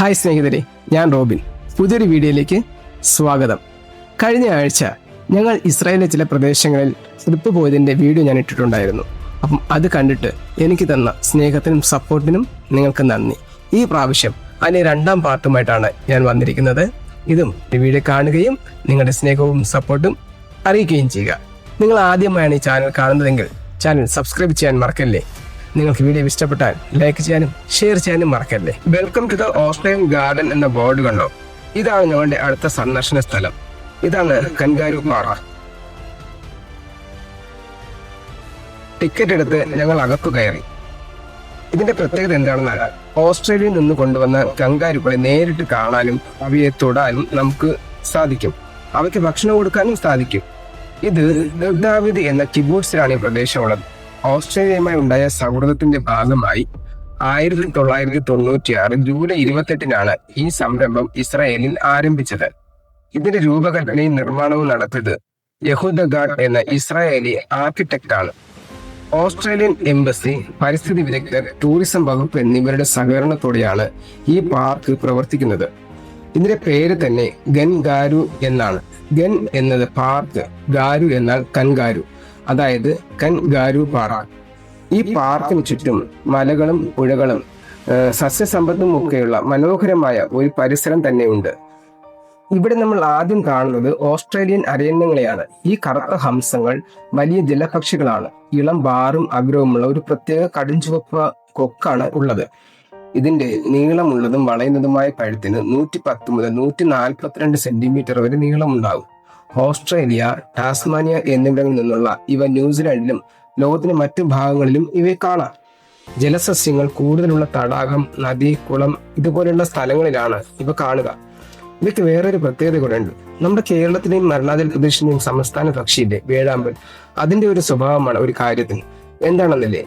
Hi സ്നേഹിതരെ ഞാൻ Robin. പുതിയൊരു വീഡിയോയിലേക്ക് സ്വാഗതം. കഴിഞ്ഞ ആഴ്ച ഞങ്ങൾ ഇസ്രായേലിലെ ചില പ്രദേശങ്ങളിൽ ട്രിപ്പ് പോയതിന്റെ വീഡിയോ ഞാൻ ഇട്ടിട്ടുണ്ടായിരുന്നു. അപ്പം അത് കണ്ടിട്ട് എനിക്ക് തന്ന സ്നേഹത്തിനും സപ്പോർട്ടിനും നിങ്ങൾക്ക് നന്ദി. ഈ പ്രാവശ്യം അതിന്റെ രണ്ടാം പാർട്ടുമായിട്ടാണ് ഞാൻ വന്നിരിക്കുന്നത്. ഇതും വീഡിയോ കാണുകയും നിങ്ങളുടെ സ്നേഹവും സപ്പോർട്ടും അറിയിക്കുകയും ചെയ്യുക. നിങ്ങൾ ആദ്യമായാണ് ഈ ചാനൽ കാണുന്നതെങ്കിൽ ചാനൽ സബ്സ്ക്രൈബ് ചെയ്യാൻ മറക്കല്ലേ? നിങ്ങൾക്ക് വീഡിയോ ഇഷ്ടപ്പെട്ടാൽ ലൈക്ക് ചെയ്യാനും ഷെയർ ചെയ്യാനും മറക്കല്ലേ? Welcome to the Australian garden എന്ന ബോർഡ് കണ്ടോ? ഇതാണ് ഞങ്ങളുടെ അടുത്ത സന്ദർശന സ്ഥലം. ഇതാണ് കൻകാരു പാറ. ടിക്കറ്റ് എടുത്ത് ഞങ്ങൾ അകത്തു കയറി. ഇതിന്റെ പ്രത്യേകത എന്താണെന്നാൽ ഓസ്ട്രേലിയയിൽ നിന്ന് കൊണ്ടുവന്ന കങ്കാരുക്കളെ നേരിട്ട് കാണാനും അവയെ തൊടാനും നമുക്ക് സാധിക്കും. അവയ്ക്ക് ഭക്ഷണം കൊടുക്കാനും സാധിക്കും. ഇത് ദാവിദ് എന്ന കിബൂസിലാണ് ഈ പ്രദേശമുള്ളത്. ഓസ്ട്രേലിയയുമായി ഉണ്ടായ സൗഹൃദത്തിന്റെ ഭാഗമായി ആയിരത്തി തൊള്ളായിരത്തി തൊണ്ണൂറ്റി ആറ് ജൂലൈ ഇരുപത്തെട്ടിനാണ് ഈ സംരംഭം ഇസ്രായേലിൽ ആരംഭിച്ചത്. ഇതിന്റെ രൂപകൽപ്പനയും നിർമ്മാണവും നടത്തിയത് യഹൂദ ഗാഡ് എന്ന ഇസ്രായേലി ആർക്കിടെക്ട് ആണ്. ഓസ്ട്രേലിയൻ എംബസി പരിസ്ഥിതി വിദഗ്ധർ ടൂറിസം വകുപ്പ് എന്നിവരുടെ സഹകരണത്തോടെയാണ് ഈ പാർക്ക് പ്രവർത്തിക്കുന്നത്. ഇതിന്റെ പേര് തന്നെ ഗൻ ഗാരു എന്നാണ്. ഗൻ എന്നത് പാർക്ക് ഗാരു എന്നാൽ കൻഗാരു. അതായത് കൻ ഗാരു പാറ. ഈ പാർക്കിന് ചുറ്റും മലകളും പുഴകളും സസ്യസമ്പത്തും ഒക്കെയുള്ള മനോഹരമായ ഒരു പരിസരം തന്നെയുണ്ട്. ഇവിടെ നമ്മൾ ആദ്യം കാണുന്നത് ഓസ്ട്രേലിയൻ അരയണ്യങ്ങളെയാണ് ഈ കറുത്ത ഹംസങ്ങൾ വലിയ ജലപക്ഷികളാണ്. ഇളം ബാറും അഗ്രവുമുള്ള ഒരു പ്രത്യേക കടുംചുവപ്പ് കൊക്കാണ് ഉള്ളത്. ഇതിന്റെ നീളമുള്ളതും വളയുന്നതുമായ കഴുത്തിന് നൂറ്റി പത്ത് മുതൽ നൂറ്റി നാൽപ്പത്തിരണ്ട് സെന്റിമീറ്റർ വരെ നീളമുണ്ടാകും. ഓസ്ട്രേലിയ ടാസ്മാനിയ എന്നിവിടങ്ങളിൽ നിന്നുള്ള ഇവ ന്യൂസിലാൻഡിലും ലോകത്തിന്റെ മറ്റു ഭാഗങ്ങളിലും ഇവയെ കാണാം. ജലസസ്യങ്ങൾ കൂടുതലുള്ള തടാകം നദി കുളം ഇതുപോലെയുള്ള സ്ഥലങ്ങളിലാണ് ഇവ കാണുക. ഇവയ്ക്ക് വേറൊരു പ്രത്യേകത കൂടെ ഉണ്ട് നമ്മുടെ കേരളത്തിലെയും അരുണാചൽ പ്രദേശിന്റെയും സംസ്ഥാന പക്ഷിയില്ലേ? വേഴാമ്പൽ. അതിന്റെ ഒരു സ്വഭാവമാണ് ഒരു കാര്യത്തിന്. എന്താണെന്നല്ലേ?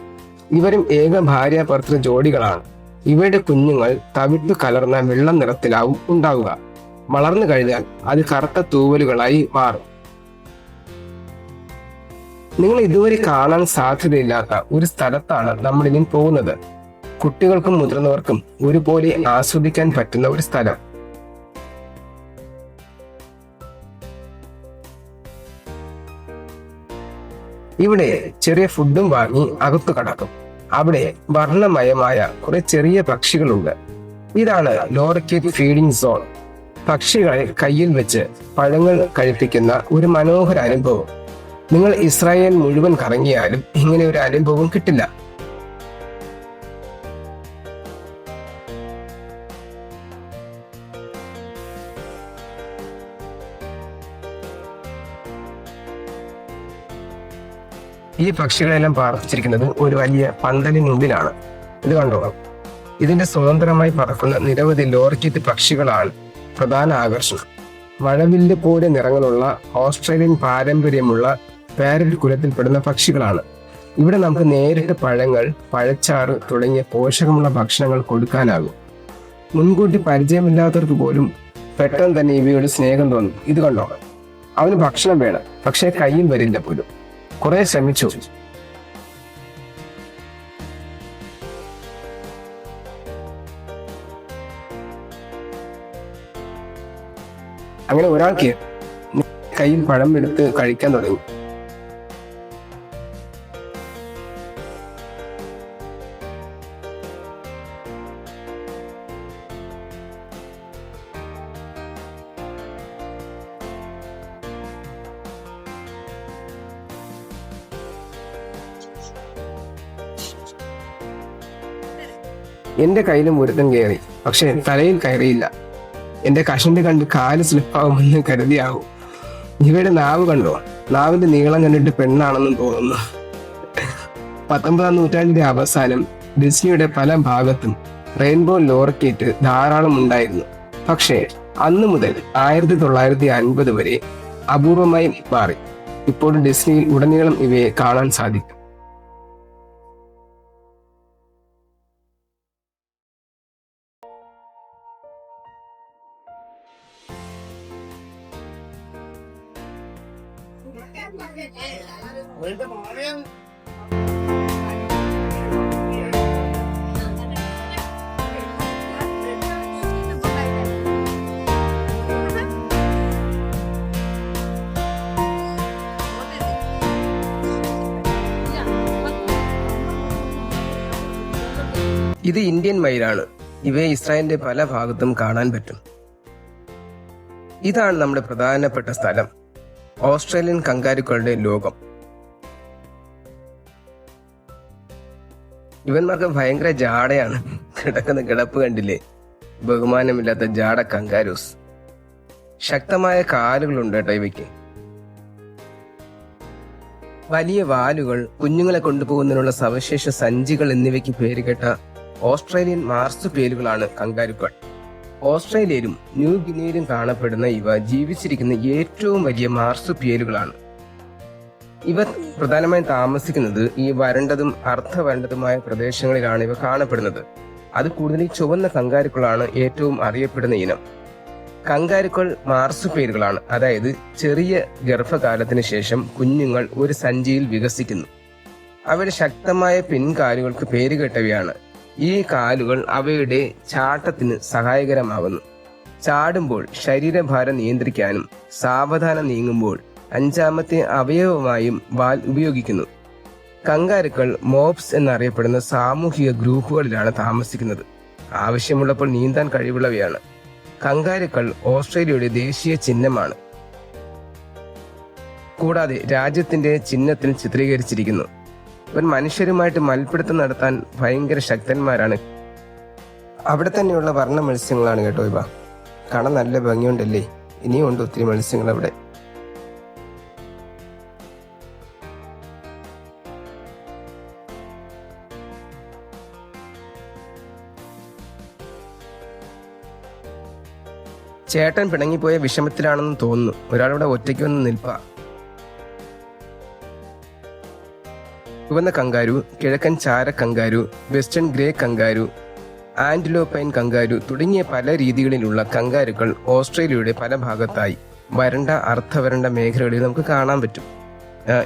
ഇവരും ഏക ഭാര്യ ജോഡികളാണ്. ഇവയുടെ കുഞ്ഞുങ്ങൾ തവിട്ട് കലർന്ന വെള്ളം നിറത്തിലാവും ഉണ്ടാവുക. വളർന്നു കഴിഞ്ഞാൽ അത് കറുത്ത തൂവലുകളായി മാറും. നിങ്ങൾ ഇതുവരെ കാണാൻ സാധ്യതയില്ലാത്ത ഒരു സ്ഥലത്താണ് നമ്മൾ ഇനി പോകുന്നത്. കുട്ടികൾക്കും മുതിർന്നവർക്കും ഒരുപോലെ ആസ്വദിക്കാൻ പറ്റുന്ന ഒരു സ്ഥലം. ഇവിടെ ചെറിയ ഫുഡും വാങ്ങി അകത്തു കടക്കും. അവിടെ വർണമയമായ കുറെ ചെറിയ പക്ഷികളുണ്ട്. ഇതാണ് ലോറക്കേറ്റ് ഫീഡിംഗ് സോൺ. പക്ഷികളെ കയ്യിൽ വെച്ച് പഴങ്ങൾ കഴിപ്പിക്കുന്ന ഒരു മനോഹര അനുഭവം. നിങ്ങൾ ഇസ്രായേൽ മുഴുവൻ കറങ്ങിയാലും ഇങ്ങനെ ഒരു അനുഭവം കിട്ടില്ല. ഈ പക്ഷികളെല്ലാം പാർപ്പിച്ചിരിക്കുന്നത് ഒരു വലിയ പന്തലിനുള്ളിലാണ് ഇത് കണ്ടോ ഇതിന്റെ സ്വതന്ത്രമായി പറക്കുന്ന നിരവധി ലോർക്കിറ്റ് പക്ഷികളാണ് പ്രധാന ആകർഷണം. മഴവില്ല് പോലെ നിറങ്ങളുള്ള ഓസ്ട്രേലിയൻ പാരമ്പര്യമുള്ള പാരറ്റ് കുലത്തിൽപ്പെടുന്ന പക്ഷികളാണ്. ഇവിടെ നമുക്ക് നേരിട്ട് പഴങ്ങൾ പഴച്ചാറ് തുടങ്ങിയ പോഷകമുള്ള ഭക്ഷണങ്ങൾ കൊടുക്കാനാകും. മുൻകൂട്ടി പരിചയമില്ലാത്തവർക്ക് പോലും പെട്ടെന്ന് തന്നെ ഇവയോട് സ്നേഹം തോന്നും. ഇത് കണ്ടോ? അവന് ഭക്ഷണം വേണം പക്ഷേ കയ്യിൽ വരില്ല പോലും. കുറെ ശ്രമിച്ചു. അങ്ങനെ ഒരാൾക്ക് കയ്യിൽ പഴം എടുത്ത് കഴിക്കാൻ തുടങ്ങി. എന്റെ കയ്യിലും ഒരുത്തം കയറി പക്ഷെ തലയിൽ കയറിയില്ല. എന്റെ കഷണ്ടി കണ്ട് കാൽ സ്ലിപ്പാവുമെന്ന് കരുതിയാവും. ഇവയുടെ നാവ് കണ്ടോ? നാവിന്റെ നീളം കണ്ടിട്ട് പെണ്ണാണെന്നും തോന്നുന്നു. പത്തൊമ്പതാം നൂറ്റാണ്ടിന്റെ അവസാനം ഡിസ്നിയുടെ പല ഭാഗത്തും റെയിൻബോ ലോറക്കേറ്റ് ധാരാളം ഉണ്ടായിരുന്നു. പക്ഷേ അന്ന് മുതൽ ആയിരത്തി തൊള്ളായിരത്തി അൻപത് വരെ അപൂർവമായി മാറി. ഇപ്പോൾ ഡിസ്നിയിൽ ഉടനീളം ഇവയെ കാണാൻ സാധിക്കും. മയിലാണ് ഇവയെ ഇസ്രായേലിന്റെ പല ഭാഗത്തും കാണാൻ പറ്റും. ഇതാണ് നമ്മുടെ പ്രധാനപ്പെട്ട സ്ഥലം. ഓസ്ട്രേലിയൻ കങ്കാരുക്കളുടെ ലോകം. ഇവന്മാർക്ക് ഭയങ്കര ജാടയാണ്. കിടക്കുന്ന കിടപ്പ് കണ്ടില്ലേ? ബഹുമാനമില്ലാത്ത ജാട കങ്കാരൂസ്. ശക്തമായ കാലുകളുണ്ട് കേട്ടോ ഇവയ്ക്ക്. വലിയ വാലുകൾ കുഞ്ഞുങ്ങളെ കൊണ്ടുപോകുന്നതിനുള്ള സവിശേഷ സഞ്ചികൾ എന്നിവയ്ക്ക് പേരുകേട്ട ഓസ്ട്രേലിയൻ മാർസ് പേരുകളാണ് കങ്കാരുക്കൾ. ഓസ്ട്രേലിയയിലും ന്യൂ ഗിനിയയിലും കാണപ്പെടുന്ന ഇവ ജീവിച്ചിരിക്കുന്ന ഏറ്റവും വലിയ മാർസ് പേരുകളാണ്. ഇവ പ്രധാനമായും താമസിക്കുന്നത് ഈ വരണ്ടതും അർദ്ധ വരണ്ടതുമായ പ്രദേശങ്ങളിലാണ് ഇവ കാണപ്പെടുന്നത്. അത് കൂടുതൽ ചുവന്ന കങ്കാരുക്കളാണ് ഏറ്റവും അറിയപ്പെടുന്ന ഇനം. കങ്കാരുക്കൾ മാർസ് പേരുകളാണ്. അതായത് ചെറിയ ഗർഭകാലത്തിന് ശേഷം കുഞ്ഞുങ്ങൾ ഒരു സഞ്ചിയിൽ വികസിക്കുന്നു. അവയുടെ ശക്തമായ പിൻകാലുകൾക്ക് പേരുകെട്ടവയാണ്. ഈ കാലുകൾ അവയുടെ ചാട്ടത്തിന് സഹായകരമാകുന്നു ചാടുമ്പോൾ ശരീരഭാരം നിയന്ത്രിക്കാനും സാവധാനം നീങ്ങുമ്പോൾ അഞ്ചാമത്തെ അവയവമായും വാൽ ഉപയോഗിക്കുന്നു. കങ്കാരുക്കൾ മോപ്സ് എന്നറിയപ്പെടുന്ന സാമൂഹിക ഗ്രൂപ്പുകളിലാണ് താമസിക്കുന്നത്. ആവശ്യമുള്ളപ്പോൾ നീന്താൻ കഴിവുള്ളവയാണ്. കങ്കാരുക്കൾ ഓസ്ട്രേലിയയുടെ ദേശീയ ചിഹ്നമാണ്. കൂടാതെ രാജ്യത്തിന്റെ ചിഹ്നത്തിൽ ചിത്രീകരിച്ചിരിക്കുന്നു. ഇവർ മനുഷ്യരുമായിട്ട് മൽപ്പിടുത്തം നടത്താൻ ഭയങ്കര ശക്തന്മാരാണ്. അവിടെ തന്നെയുള്ള വർണ മത്സ്യങ്ങളാണ് കേട്ടോ ഇവ. കാണാൻ നല്ല ഭംഗിയുണ്ടല്ലേ? ഇനിയും ഉണ്ട് ഒത്തിരി മത്സ്യങ്ങൾ അവിടെ. ചേട്ടൻ പിണങ്ങിപ്പോയ വിഷമത്തിലാണെന്ന് തോന്നുന്നു. ഒരാളിവിടെ ഒറ്റയ്ക്ക് വന്ന് നിൽപ്പ. ചുവന്ന കങ്കാരു കിഴക്കൻ ചാര kangaroo western grey kangaroo antilopine kangaroo തുടങ്ങിയ പല രീതികളിലുള്ള കങ്കാരുക്കൾ ഓസ്ട്രേലിയയുടെ പല ഭാഗത്തായി വരണ്ട അർത്ഥവരണ്ട മേഖലകളിൽ നമുക്ക് കാണാൻ പറ്റും.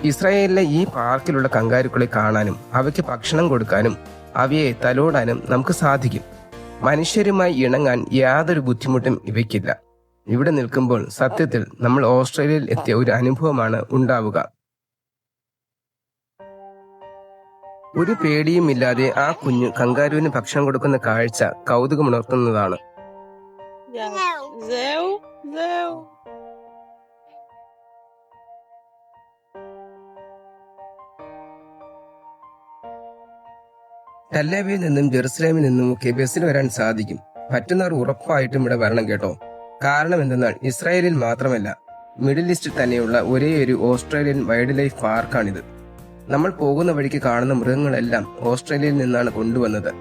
ഇസ്രായേലിലെ ഈ പാർക്കിലുള്ള കങ്കാരുക്കളെ കാണാനും അവയ്ക്ക് ഭക്ഷണം കൊടുക്കാനും അവയെ തലോടാനും നമുക്ക് സാധിക്കും. മനുഷ്യരുമായി ഇണങ്ങാൻ യാതൊരു ബുദ്ധിമുട്ടും ഇവയ്ക്കില്ല. ഇവിടെ നിൽക്കുമ്പോൾ സത്യത്തിൽ നമ്മൾ ഓസ്ട്രേലിയയിൽ എത്തിയ ഒരു അനുഭവമാണ് ഉണ്ടാവുക. ഒരു പേടിയുമില്ലാതെ ആ കുഞ്ഞ് കങ്കാരുവിന് ഭക്ഷണം കൊടുക്കുന്ന കാഴ്ച കൗതുകമുണർത്തുന്നതാണ്. ടല്ലേബിയിൽ നിന്നും ജെറുസലേമിൽ നിന്നും ഒക്കെ ബസ്സിൽ വരാൻ സാധിക്കും. പറ്റുന്നവർ ഉറപ്പായിട്ടും ഇവിടെ വരണം കേട്ടോ. കാരണം എന്തെന്നാൽ ഇസ്രായേലിൽ മാത്രമല്ല മിഡിൽ ഈസ്റ്റിൽ തന്നെയുള്ള ഒരേ ഒരു ഓസ്ട്രേലിയൻ വൈൽഡ് ലൈഫ് പാർക്കാണിത്. നമ്മൾ പോകുന്ന വഴിക്ക് കാണുന്ന മൃഗങ്ങളെല്ലാം ഓസ്ട്രേലിയയിൽ നിന്നാണ് കൊണ്ടുവന്നത്.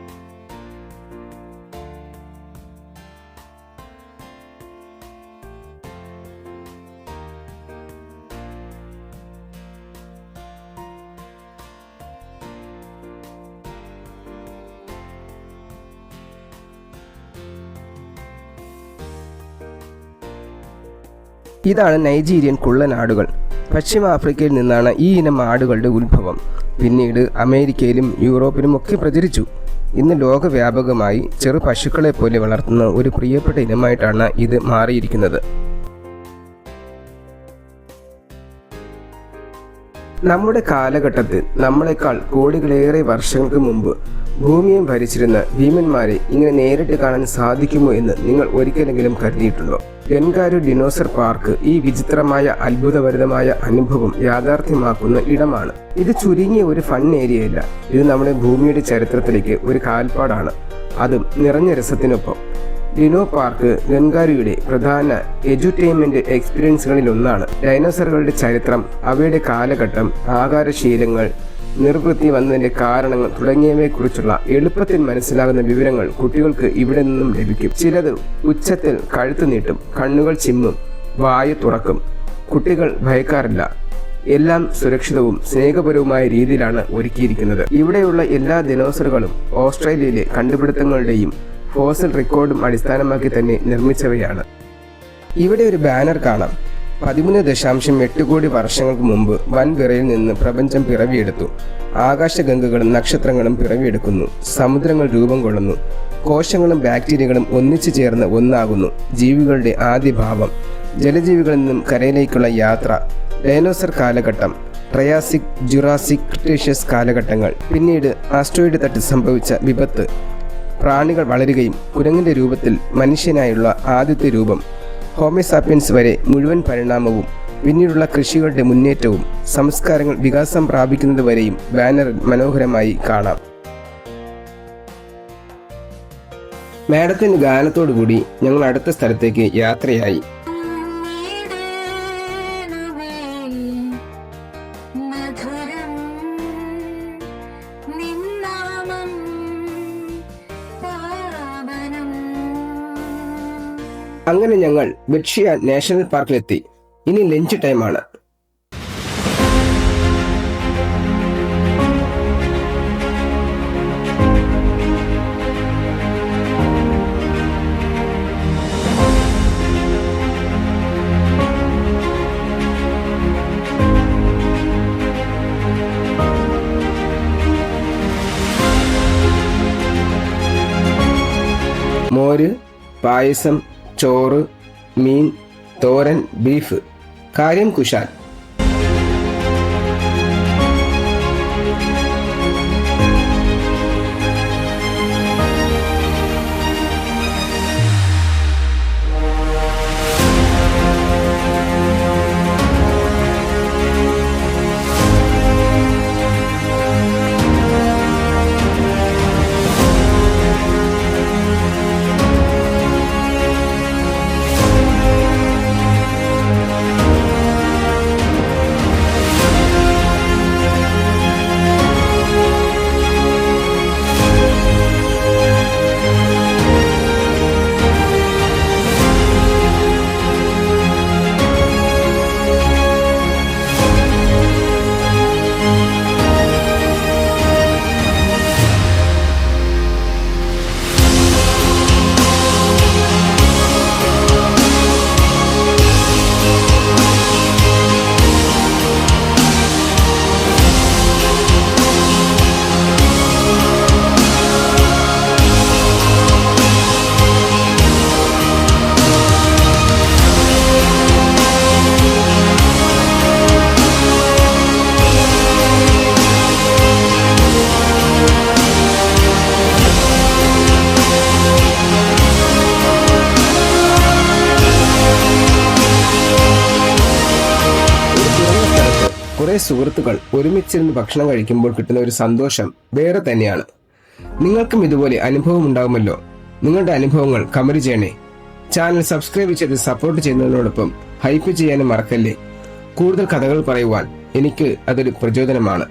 ഇതാണ് നൈജീരിയൻ കുള്ളൻ ആടുകൾ പശ്ചിമ നിന്നാണ് ഈ ഇനം ആടുകളുടെ ഉത്ഭവം. പിന്നീട് അമേരിക്കയിലും യൂറോപ്പിലും ഒക്കെ പ്രചരിച്ചു. ഇന്ന് ലോകവ്യാപകമായി ചെറു പശുക്കളെ പോലെ വളർത്തുന്ന ഒരു പ്രിയപ്പെട്ട ഇനമായിട്ടാണ് ഇത് മാറിയിരിക്കുന്നത്. നമ്മുടെ കാലഘട്ടത്തിൽ നമ്മളെക്കാൾ കോടികളേറെ വർഷങ്ങൾക്ക് മുമ്പ് ഭൂമിയെ ഭരിച്ചിരുന്ന ഭീമന്മാരെ ഇങ്ങനെ നേരിട്ട് കാണാൻ സാധിക്കുമോ എന്ന് നിങ്ങൾ ഒരിക്കലെങ്കിലും കരുതിയിട്ടുണ്ടോ? ഗൻകാരു ഡിനോസർ പാർക്ക് ഈ വിചിത്രമായ അത്ഭുതഭരിതമായ അനുഭവം യാഥാർത്ഥ്യമാക്കുന്ന ഇടമാണ്. ഇത് ചുരുങ്ങിയ ഒരു ഫൺ ഏരിയയല്ല ഇത് നമ്മുടെ ഭൂമിയുടെ ചരിത്രത്തിലേക്ക് ഒരു കാൽപ്പാടാണ്. അതും നിറഞ്ഞ രസത്തിനൊപ്പം. ഡിനോ പാർക്ക് ഗൻഗാരുയുടെ പ്രധാന എഡ്യൂട്ടൈൻമെന്റ് എക്സ്പീരിയൻസുകളിൽ ഒന്നാണ്. ഡൈനോസറുകളുടെ ചരിത്രം അവയുടെ കാലഘട്ടം ആകാരശീലങ്ങൾ നിർവൃത്തി വന്നതിന്റെ കാരണങ്ങൾ തുടങ്ങിയവയെക്കുറിച്ചുള്ള എളുപ്പത്തിൽ മനസ്സിലാകുന്ന വിവരങ്ങൾ കുട്ടികൾക്ക് ഇവിടെ നിന്നും ലഭിക്കും. ചിലത് ഉച്ചത്തിൽ കഴുത്ത് നീട്ടും കണ്ണുകൾ ചിമ്മും വായു തുറക്കും. കുട്ടികൾ ഭയക്കാറില്ല. എല്ലാം സുരക്ഷിതവും സ്നേഹപരവുമായ രീതിയിലാണ് ഒരുക്കിയിരിക്കുന്നത്. ഇവിടെയുള്ള എല്ലാ ദിനോസറുകളും ഓസ്ട്രേലിയയിലെ കണ്ടുപിടുത്തങ്ങളുടെയും ഫോസൽ റെക്കോർഡും അടിസ്ഥാനമാക്കി തന്നെ നിർമ്മിച്ചവയാണ്. ഇവിടെ ഒരു ബാനർ കാണാം. പതിമൂന്ന് ദശാംശം എട്ട് കോടി വർഷങ്ങൾക്ക് മുമ്പ് വൻ വിറയിൽ നിന്ന് പ്രപഞ്ചം പിറവിയെടുത്തു. ആകാശഗംഗകളും നക്ഷത്രങ്ങളും പിറവിയെടുക്കുന്നു. സമുദ്രങ്ങൾ രൂപം കൊള്ളുന്നു. കോശങ്ങളും ബാക്ടീരിയകളും ഒന്നിച്ചു ചേർന്ന് ഒന്നാകുന്നു. ജീവികളുടെ ആദ്യ ഭാവം ജലജീവികളിൽ നിന്നും കരയിലേക്കുള്ള യാത്ര. ഡൈനോസർ കാലഘട്ടം. ട്രയാസിക് ജുറാസിക് ക്രിട്ടേഷ്യസ് കാലഘട്ടങ്ങൾ. പിന്നീട് ആസ്ട്രോയിഡ് തട്ടി സംഭവിച്ച വിപത്ത്. പ്രാണികൾ വളരുകയും കുരങ്ങിന്റെ രൂപത്തിൽ മനുഷ്യനായുള്ള ആദ്യത്തെ രൂപം. ഹോമിസാപ്പിയൻസ് വരെ മുഴുവൻ പരിണാമവും പിന്നീടുള്ള കൃഷികളുടെ മുന്നേറ്റവും സംസ്കാരങ്ങൾ വികാസം പ്രാപിക്കുന്നത് വരെയും ബാനറിൽ മനോഹരമായി കാണാം. മാഡത്തിന്റെ ഗാനത്തോടുകൂടി ഞങ്ങൾ അടുത്ത സ്ഥലത്തേക്ക് യാത്രയായി. അങ്ങനെ ഞങ്ങൾ ബെഡ്ഷിയ നാഷണൽ പാർക്കിലെത്തി. ഇനി ലഞ്ച് ടൈമാണ്. മോര് പായസം ചോറ് മീൻ തോരൻ ബീഫ്. കാര്യം കുശാൽ. സുഹൃത്തുക്കൾ ഒരുമിച്ചിരുന്ന് ഭക്ഷണം കഴിക്കുമ്പോൾ കിട്ടുന്ന ഒരു സന്തോഷം വേറെ തന്നെയാണ്. നിങ്ങൾക്കും ഇതുപോലെ അനുഭവം ഉണ്ടാകുമല്ലോ നിങ്ങളുടെ അനുഭവങ്ങൾ കമന്റ് ചെയ്യണേ. ചാനൽ സബ്സ്ക്രൈബ് ചെയ്ത് സപ്പോർട്ട് ചെയ്യുന്നതിനോടൊപ്പം ഹൈപ്പ് ചെയ്യാനും മറക്കല്ലേ. കൂടുതൽ കഥകൾ പറയുവാൻ എനിക്ക് അതൊരു പ്രചോദനമാണ്.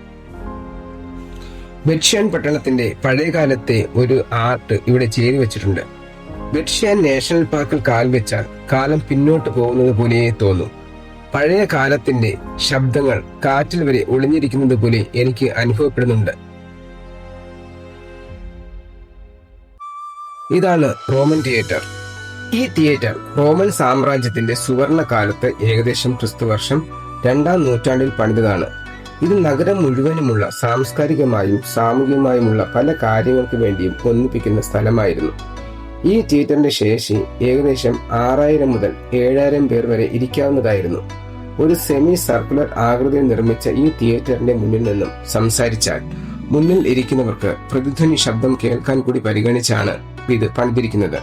ബെഡ്ഷ്യാൻ പട്ടണത്തിന്റെ പഴയകാലത്തെ ഒരു ആർട്ട് ഇവിടെ ചേരി വെച്ചിട്ടുണ്ട്. ബെഡ്ഷ്യാൻ നാഷണൽ പാർക്കിൽ കാൽ വെച്ചാൽ കാലം പിന്നോട്ട് പോകുന്നത് പോലെയേ തോന്നും. പഴയ കാലത്തിന്റെ ശബ്ദങ്ങൾ കാറ്റിൽ വരെ ഒളിഞ്ഞിരിക്കുന്നത് പോലെ എനിക്ക് അനുഭവപ്പെടുന്നുണ്ട്. ഇതാണ് റോമൻ തിയേറ്റർ. ഈ തിയേറ്റർ റോമൻ സാമ്രാജ്യത്തിന്റെ സുവർണ കാലത്ത് ഏകദേശം ക്രിസ്തുവർഷം രണ്ടാം നൂറ്റാണ്ടിൽ പണിതതാണ്. ഇത് നഗരം മുഴുവനുമുള്ള സാംസ്കാരികമായും സാമൂഹികമായുമുള്ള പല കാര്യങ്ങൾക്ക് വേണ്ടിയും ഒന്നിപ്പിക്കുന്ന സ്ഥലമായിരുന്നു. ഈ തിയേറ്ററിന്റെ ശേഷി ഏകദേശം ആറായിരം മുതൽ ഏഴായിരം പേർ വരെ ഇരിക്കാവുന്നതായിരുന്നു. ഒരു സെമി സർക്കുലർ ആകൃതിയിൽ നിർമ്മിച്ച ഈ തിയേറ്ററിന്റെ മുന്നിൽ നിന്നും സംസാരിച്ചാൽ മുന്നിൽ ഇരിക്കുന്നവർക്ക് പ്രതിധ്വനി ശബ്ദം കേൾക്കാൻ കൂടി പരിഗണിച്ചാണ് ഇത് പണിതിരിക്കുന്നത്.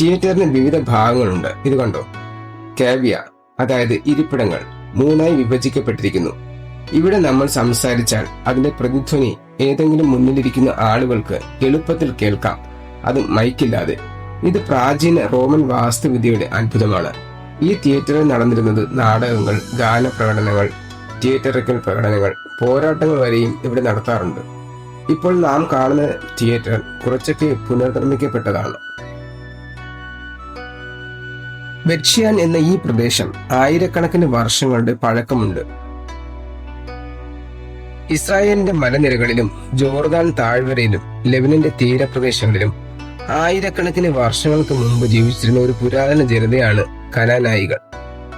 തിയേറ്ററിന് വിവിധ ഭാഗങ്ങളുണ്ട്. ഇത് കണ്ടോ? കാവ്യ അതായത് ഇരിപ്പിടങ്ങൾ മൂന്നായി വിഭജിക്കപ്പെട്ടിരിക്കുന്നു. ഇവിടെ നമ്മൾ സംസാരിച്ചാൽ അതിന്റെ പ്രതിധ്വനി ഏതെങ്കിലും മുന്നിലിരിക്കുന്ന ആളുകൾക്ക് എളുപ്പത്തിൽ കേൾക്കാം. അത് മൈക്കില്ലാതെ ഇത് പ്രാചീന റോമൻ വാസ്തുവിദ്യയുടെ അത്ഭുതമാണ്. ഈ തിയേറ്ററിൽ നടന്നിരുന്നത് നാടകങ്ങൾ ഗാനപ്രകടനങ്ങൾ തിയേറ്ററിക്കൽ പ്രകടനങ്ങൾ പോരാട്ടങ്ങൾ വരെയും ഇവിടെ നടത്താറുണ്ട്. ഇപ്പോൾ നാം കാണുന്ന തിയേറ്റർ കുറച്ചൊക്കെ പുനർനിർമ്മിക്കപ്പെട്ടതാണ്. ബെറ്റ്ഷിയാൻ എന്ന ഈ പ്രദേശം ആയിരക്കണക്കിന് വർഷങ്ങളുടെ പഴക്കമുണ്ട്. ഇസ്രായേലിന്റെ മലനിരകളിലും ജോർദാൻ താഴ്വരയിലും ലെബനന്റെ തീരപ്രദേശങ്ങളിലും ആയിരക്കണക്കിന് വർഷങ്ങൾക്ക് മുമ്പ് ജീവിച്ചിരുന്ന ഒരു പുരാതന ജനതയാണ് കനാനായികൾ.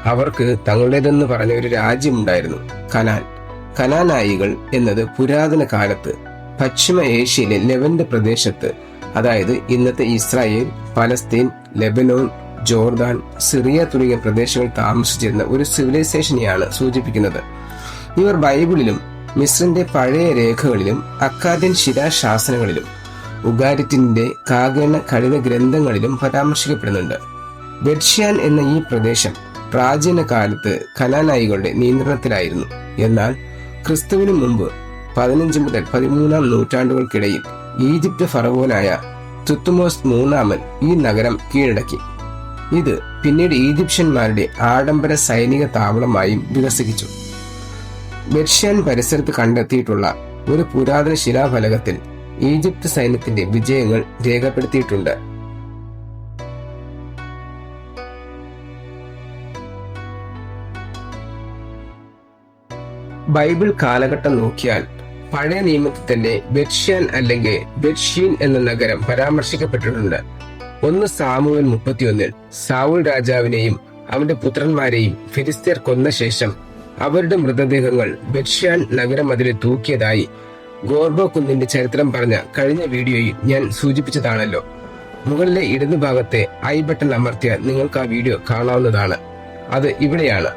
അവർക്ക് തങ്ങളുടേതെന്ന് പറഞ്ഞ ഒരു രാജ്യമുണ്ടായിരുന്നു കനാൻ. കനാനായികൾ എന്നത് പുരാതന കാലത്ത് പശ്ചിമ ഏഷ്യയിലെ ലെവന്റ് പ്രദേശത്ത് അതായത് ഇന്നത്തെ Israel Palestine Lebanon Jordan Syria തുടങ്ങിയ പ്രദേശങ്ങളിൽ താമസിച്ചിരുന്ന ഒരു സിവിലൈസേഷനെയാണ് സൂചിപ്പിക്കുന്നത്. ഇവർ ബൈബിളിലും മിസ്രിന്റെ പഴയ രേഖകളിലും അക്കാദ്യൻ ശിലാശാസനങ്ങളിലും ഉഗാരിറ്റിന്റെ കാകേണ ഖടിത ഗ്രന്ഥങ്ങളിലും പരാമർശിക്കപ്പെടുന്നുണ്ട്. ബെഡ്ഷ്യാൻ എന്ന ഈ പ്രദേശം പ്രാചീന കാലത്ത് ഖനാനായികളുടെ നിയന്ത്രണത്തിലായിരുന്നു. എന്നാൽ ക്രിസ്തുവിന് മുമ്പ് പതിനഞ്ച് മുതൽ പതിമൂന്നാം നൂറ്റാണ്ടുകൾക്കിടയിൽ ഈജിപ്ത് ഫറവോനായ തുത്തുമോസ് മൂന്നാമൻ ഈ നഗരം കീഴടക്കി. ഇത് പിന്നീട് ഈജിപ്ഷ്യന്മാരുടെ ആഡംബര സൈനിക താവളമായും വികസിപ്പിച്ചു ബെർഷ്യൻ പരിസരത്ത് കണ്ടെത്തിയിട്ടുള്ള ഒരു പുരാതന ശിലാഫലകത്തിൽ ഈജിപ്ത് സൈന്യത്തിന്റെ വിജയങ്ങൾ രേഖപ്പെടുത്തിയിട്ടുണ്ട്. ബൈബിൾ കാലഘട്ടം നോക്കിയാൽ പഴയ നിയമത്തിൽ തന്നെ ബെറ്റ്ഷ്യാൻ അല്ലെങ്കിൽ ബെറ്റ്ഷീൻ എന്ന നഗരം പരാമർശിക്കപ്പെട്ടിട്ടുണ്ട്. ഒന്ന് സാമുവൽ മുപ്പത്തിയൊന്നിൽ സാവുൽ രാജാവിനെയും അവന്റെ പുത്രന്മാരെയും ഫിലിസ്തീർ കൊന്ന ശേഷം അവരുടെ മൃതദേഹങ്ങൾ ബെർഷ്യാൻ നഗരമതിലെ തൂക്കിയതായി ഗോർബോ കുന്നിന്റെ ചരിത്രം പറഞ്ഞ കഴിഞ്ഞ വീഡിയോയിൽ ഞാൻ സൂചിപ്പിച്ചതാണല്ലോ. മുകളിലെ ഇടതു ഭാഗത്തെ ഐ ബട്ടൺ അമർത്തിയാൽ നിങ്ങൾക്ക് ആ വീഡിയോ കാണാവുന്നതാണ്. അത് ഇവിടെയാണ്.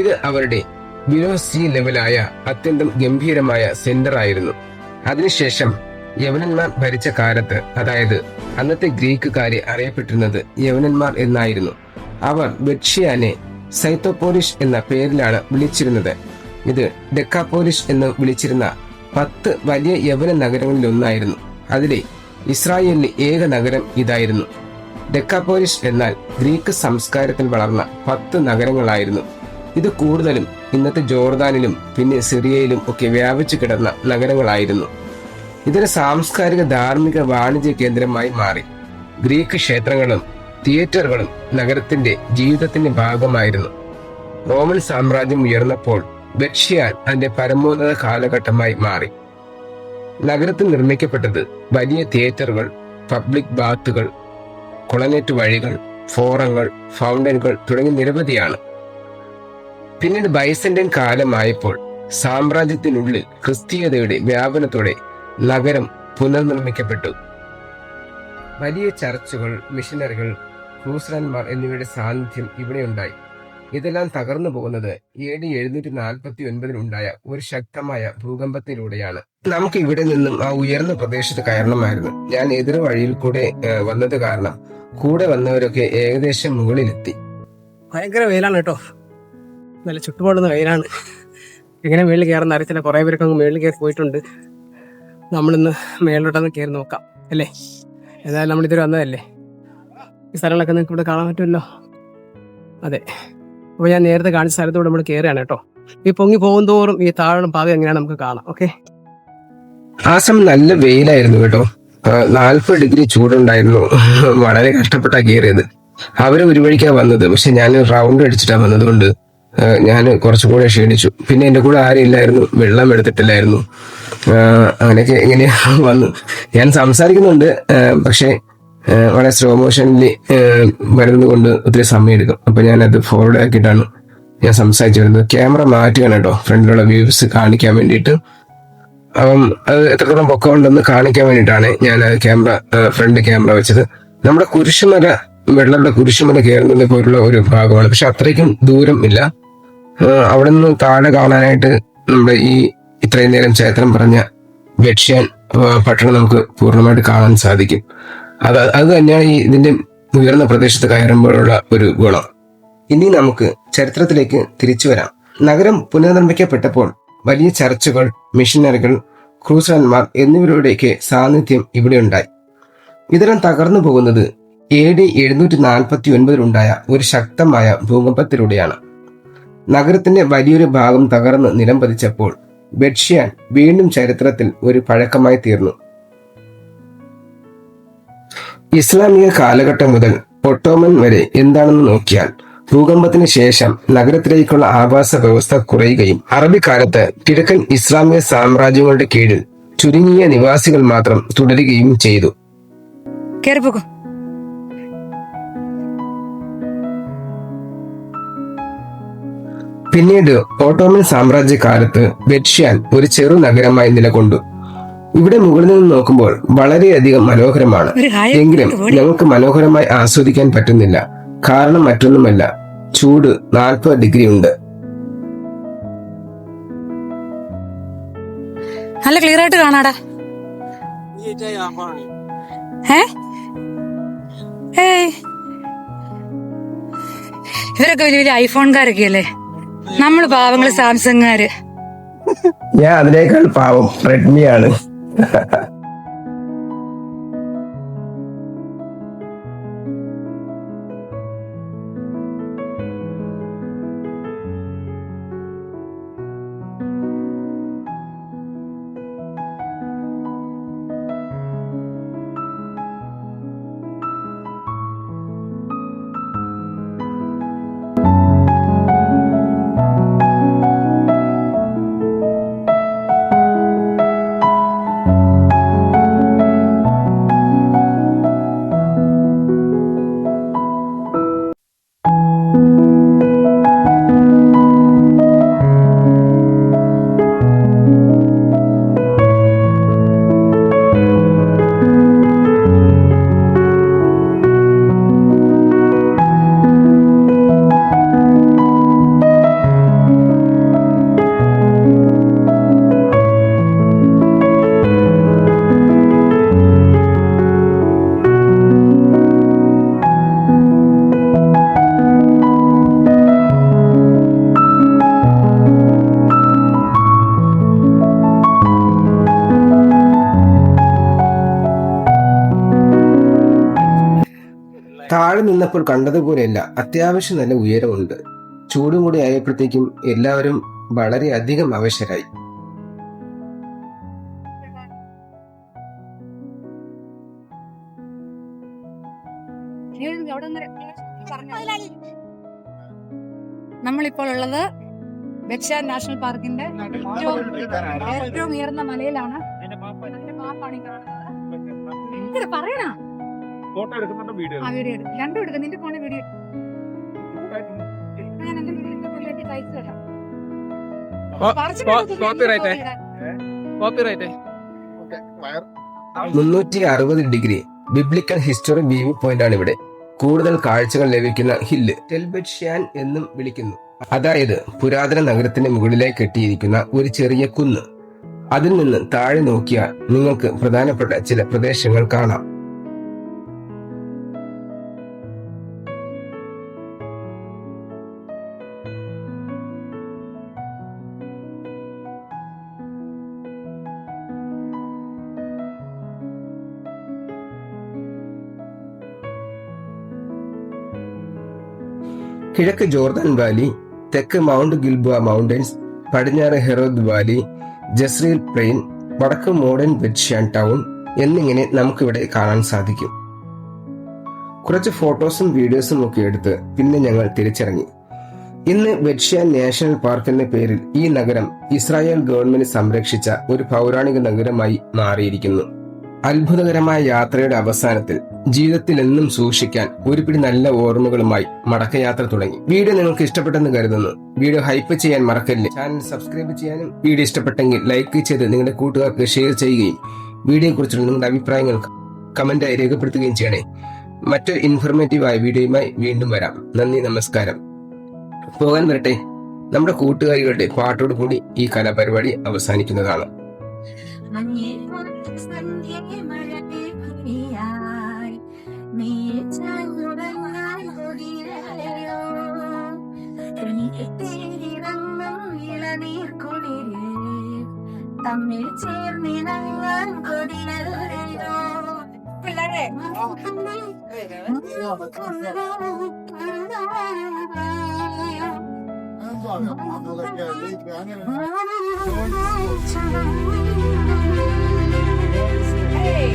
ഇത് അവരുടെ ബിലോ സി ലെവലായ അത്യന്തം ഗംഭീരമായ സെന്റർ ആയിരുന്നു. അതിനുശേഷം യവനന്മാർ ഭരിച്ച കാലത്ത് അതായത് അന്നത്തെ ഗ്രീക്കുകാരെ അറിയപ്പെട്ടിരുന്നത് യവനന്മാർ എന്നായിരുന്നു. അവർ ബെഡ്ഷിയാനെ സൈത്തോപോലിഷ് എന്ന പേരിലാണ് വിളിച്ചിരുന്നത്. ഇത് ഡെക്കാപോലിഷ് എന്ന് വിളിച്ചിരുന്ന പത്ത് വലിയ യവന നഗരങ്ങളിൽ ഒന്നായിരുന്നു അതിലെ ഇസ്രായേലിലെ ഏക നഗരം ഇതായിരുന്നു. ഡെക്കാപോലിഷ് എന്നാൽ ഗ്രീക്ക് സംസ്കാരത്തിൽ വളർന്ന പത്ത് നഗരങ്ങളായിരുന്നു. ഇത് കൂടുതലും ഇന്നത്തെ ജോർദാനിലും പിന്നെ സിറിയയിലും ഒക്കെ വ്യാപിച്ചു കിടന്ന നഗരങ്ങളായിരുന്നു. ഇതൊരു സാംസ്കാരിക ധാർമ്മിക വാണിജ്യ കേന്ദ്രമായി മാറി. ഗ്രീക്ക് ക്ഷേത്രങ്ങളും തിയേറ്ററുകളും നഗരത്തിന്റെ ജീവിതത്തിന്റെ ഭാഗമായിരുന്നു. റോമൻ സാമ്രാജ്യം ഉയർന്നപ്പോൾ ബെക്ഷിയാൻ അതിന്റെ പരമോന്നത കാലഘട്ടമായി മാറി. നഗരത്തിൽ നിർമ്മിക്കപ്പെട്ടത് വലിയ തിയേറ്ററുകൾ പബ്ലിക് ബാത്തുകൾ കുളനേറ്റ് വഴികൾ ഫോറങ്ങൾ ഫൗണ്ടനുകൾ തുടങ്ങി നിരവധിയാണ്. പിന്നീട് ബൈസന്റൈൻ കാലമായപ്പോൾ സാമ്രാജ്യത്തിനുള്ളിൽ ക്രിസ്തീയതയുടെ വ്യാപനത്തോടെ നഗരം പുനർനിർമ്മിക്കപ്പെട്ടു. വലിയ ചർച്ചുകൾ മിഷനറികൾ ക്രൂസറന്മാർ എന്നിവയുടെ സാന്നിധ്യം ഇവിടെയുണ്ടായി. ഇതെല്ലാം തകർന്നു പോകുന്നത് എ ഡി എഴുന്നൂറ്റി നാൽപ്പത്തി ഒൻപതിലുണ്ടായ ഒരു ശക്തമായ ഭൂകമ്പത്തിലൂടെയാണ്. നമുക്ക് ഇവിടെ നിന്നും ആ ഉയർന്ന പ്രദേശത്ത് കയറണമായിരുന്നു. ഞാൻ എതിർ വഴിയിൽ കൂടെ വന്നത് കാരണം കൂടെ വന്നവരൊക്കെ ഏകദേശം മുകളിലെത്തി. ഭയങ്കര വെയിലാണ് കേട്ടോ. നല്ല ചുട്ടുപാടുന്ന വെയിലാണ് എങ്ങനെ മേളിൽ കയറുന്ന അറിയത്തില്ല. കുറേ പേരൊക്കെ അങ്ങ് മേളിൽ കയറി പോയിട്ടുണ്ട്. നമ്മളിന്ന് മേളിലോട്ടൊന്ന് കയറി നോക്കാം അല്ലേ? ഏതായാലും നമ്മളിതുവരെ വന്നതല്ലേ? ഈ സ്ഥലങ്ങളൊക്കെ നിങ്ങൾക്ക് ഇവിടെ കാണാൻ പറ്റുമല്ലോ? അതെ. അപ്പോൾ ഞാൻ നേരത്തെ കാണിച്ച സ്ഥലത്തൂടെ നമ്മൾ കയറുകയാണ് കേട്ടോ. ഈ പൊങ്ങി പോകും തോറും ഈ താഴെ ഭാഗം എങ്ങനെയാണ് നമുക്ക് കാണാം ഓക്കെ? ആ സമയം നല്ല വെയിലായിരുന്നു കേട്ടോ. നാൽപ്പത് ഡിഗ്രി ചൂടുണ്ടായിരുന്നു. വളരെ കഷ്ടപ്പെട്ടാ കയറിയത്. അവർ ഒരു വഴിക്കാ വന്നത്. പക്ഷെ ഞാൻ റൗണ്ട് അടിച്ചിട്ടാ വന്നത് കൊണ്ട് ഞാൻ കുറച്ചും കൂടെ ക്ഷീണിച്ചു. പിന്നെ എന്റെ കൂടെ ആരും ഇല്ലായിരുന്നു. വെള്ളം എടുത്തിട്ടില്ലായിരുന്നു. അങ്ങനെയൊക്കെ ഇങ്ങനെ വന്നു. ഞാൻ സംസാരിക്കുന്നുണ്ട് പക്ഷേ വളരെ സ്ലോ മോഷനിൽ വരുന്നത് കൊണ്ട് ഒത്തിരി സമയം എടുക്കും. അപ്പൊ ഞാൻ അത് ഫോർവേഡ് ആക്കിയിട്ടാണ് ഞാൻ സംസാരിച്ചു വരുന്നത്. ക്യാമറ മാറ്റുകയാണ് കേട്ടോ. ഫ്രണ്ടിലുള്ള വ്യൂസ് കാണിക്കാൻ വേണ്ടിയിട്ട്. അപ്പം അത് എത്രത്തോളം പൊക്കമുണ്ടെന്ന് കാണിക്കാൻ വേണ്ടിയിട്ടാണ് ഞാൻ ക്യാമറ ഫ്രണ്ട് ക്യാമറ വെച്ചത്. നമ്മുടെ കുരിശുമല വെള്ളമുള്ള കുരിശുമല കയറുന്നത് പോലുള്ള ഒരു ഭാഗമാണ്. പക്ഷെ അത്രയ്ക്കും ദൂരം ഇല്ല. അവിടെ നിന്ന് താഴെ കാണാനായിട്ട് നമ്മുടെ ഈ ഇത്രയും നേരം ചേത്രം പറഞ്ഞ വെക്ഷ്യൻ പട്ടണം നമുക്ക് പൂർണമായിട്ട് കാണാൻ സാധിക്കും. അത് അത് തന്നെയാണ് ഈ ഇതിന്റെ ഉയർന്ന പ്രദേശത്ത് കയറുമ്പോഴുള്ള ഒരു ഗുണം. ഇനി നമുക്ക് ചരിത്രത്തിലേക്ക് തിരിച്ചു വരാം. നഗരം പുനർനിർമ്മിക്കപ്പെട്ടപ്പോൾ വലിയ ചർച്ചുകൾ മിഷനറികൾ ക്രൂസറന്മാർ എന്നിവരുടെയൊക്കെ സാന്നിധ്യം ഇവിടെ ഉണ്ടായി. ഇതെല്ലാം തകർന്നു പോകുന്നത് എ ഡി എഴുന്നൂറ്റി നാൽപ്പത്തി ഒൻപതിലുണ്ടായ ഒരു ശക്തമായ ഭൂകമ്പത്തിലൂടെയാണ്. നഗരത്തിന്റെ വലിയൊരു ഭാഗം തകർന്ന് നിലം പതിച്ചപ്പോൾ ബെഡ്ഷിയാൻ വീണ്ടും ചരിത്രത്തിൽ ഒരു പഴക്കമായി തീർന്നു. ഇസ്ലാമിക കാലഘട്ടം മുതൽ ഒട്ടോമൻ വരെ എന്താണെന്ന് നോക്കിയാൽ ഭൂകമ്പത്തിന് ശേഷം നഗരത്തിലേക്കുള്ള ആവാസ വ്യവസ്ഥ കുറയുകയും അറബിക്കാലത്ത് കിഴക്കൻ ഇസ്ലാമിക സാമ്രാജ്യങ്ങളുടെ കീഴിൽ ചുരുങ്ങിയ നിവാസികൾ മാത്രം തുടരുകയും ചെയ്തു. പിന്നീട് ഓട്ടോമൻ സാമ്രാജ്യകാലത്ത് ബെഡ്ഷ്യാൻ ഒരു ചെറു നഗരമായി നിലകൊണ്ടു. ഇവിടെ മുകളിൽ നിന്ന് നോക്കുമ്പോൾ വളരെയധികം മനോഹരമാണ്. എങ്കിലും ഞങ്ങൾക്ക് മനോഹരമായി ആസ്വദിക്കാൻ പറ്റുന്നില്ല. കാരണം മറ്റൊന്നുമല്ല ചൂട് നാൽപ്പത് ഡിഗ്രി ഉണ്ട്. നല്ല ക്ലിയർ ആയിട്ട് കാണാടാ. ഏ? ഇവരൊക്കെ വലിയ വലിയ ഐഫോൺകാരൊക്കെ അല്ലേ നമ്മൾ പാവങ്ങൾ സാംസങ്ങാര്. ഞാൻ അതിനേക്കാൾ പാവം. റെഡ്മി ആണ്. നിന്നപ്പോൾ കണ്ടതുപോലെയല്ല അത്യാവശ്യം നല്ല ഉയരമുണ്ട്. ചൂടും കൂടി ആയപ്പോഴത്തേക്കും എല്ലാവരും വളരെയധികം അവശരായി. നമ്മളിപ്പോൾ ഉള്ളത് ബെക്ഷാൻ നാഷണൽ പാർക്കിന്റെ ഏറ്റവും ഉയർന്ന മലയിലാണ്. പറയണ? ഫോട്ടോ എടുക്കുന്നുണ്ടോ വീഡിയോ ആ വീഡിയോ എടുക്കും. രണ്ടും എടുക്കാം നിന്റെ ഫോണിൽ വീഡിയോ ഞാൻ എന്റെ തരാം മുന്നൂറ്റി അറുപത് degree biblical history view point ആണ് ഇവിടെ. കൂടുതൽ കാഴ്ചകൾ ലഭിക്കുന്ന ഹില്ല് ടെൽബെറ്റ്ഷ്യാൻ എന്നും വിളിക്കുന്നു. അതായത് പുരാതന നഗരത്തിന്റെ മുകളിലേക്ക് കെട്ടിയിരിക്കുന്ന ഒരു ചെറിയ കുന്ന്. അതിൽ നിന്ന് താഴെ നോക്കിയാൽ നിങ്ങൾക്ക് പ്രധാനപ്പെട്ട ചില പ്രദേശങ്ങൾ കാണാം. കിഴക്ക് ജോർദാൻ വാലി തെക്ക് മൗണ്ട് ഗിൽബ മൗണ്ടൻസ് പടിഞ്ഞാറ് ഹെറോദ് വാലി ജസ്രീൽ പ്ലെയിൻ വടക്ക് മോഡേൺ വെറ്റ്ഷ്യാൻ ടൗൺ എന്നിങ്ങനെ നമുക്കിവിടെ കാണാൻ സാധിക്കും. കുറച്ച് ഫോട്ടോസും വീഡിയോസും ഒക്കെ എടുത്ത് പിന്നെ ഞങ്ങൾ തിരിച്ചിറങ്ങി. ഇന്ന് വെറ്റ്ഷ്യാൻ നാഷണൽ പാർക്ക് എന്ന പേരിൽ ഈ നഗരം ഇസ്രായേൽ ഗവൺമെന്റ് സംരക്ഷിച്ച ഒരു പൗരാണിക നഗരമായി മാറിയിരിക്കുന്നു. അത്ഭുതകരമായ യാത്രയുടെ അവസാനത്തിൽ ജീവിതത്തിൽ എന്നും സൂക്ഷിക്കാൻ ഒരു പിടി നല്ല ഓർമ്മകളുമായി മടക്കയാത്ര തുടങ്ങി. വീഡിയോ നിങ്ങൾക്ക് ഇഷ്ടപ്പെട്ടെന്ന് കരുതുന്നു. വീഡിയോ ഹൈപ്പ് ചെയ്യാൻ മറക്കല്ലേ ചാനൽ സബ്സ്ക്രൈബ് ചെയ്യാനും വീഡിയോ ഇഷ്ടപ്പെട്ടെങ്കിൽ ലൈക്ക് ചെയ്ത് നിങ്ങളുടെ കൂട്ടുകാർക്ക് ഷെയർ ചെയ്യുകയും വീഡിയോയെ കുറിച്ചുള്ള നിങ്ങളുടെ അഭിപ്രായങ്ങൾ കമന്റായി രേഖപ്പെടുത്തുകയും ചെയ്യണേ. മറ്റൊരു ഇൻഫോർമേറ്റീവ് ആയ വീഡിയോയുമായി വീണ്ടും വരാം. നന്ദി നമസ്കാരം. പോകാൻ വരട്ടെ. നമ്മുടെ കൂട്ടുകാരികളുടെ പാട്ടോട് കൂടി ഈ കലാപരിപാടി അവസാനിക്കുന്നതാണ്. മഞ്ഞേ മഞ്ഞേ സന്ധ്യയെ തമ്മിൽ ചേർന്നിടങ്ങാൻ കൊതിരോ പിള്ളേരെ Hey,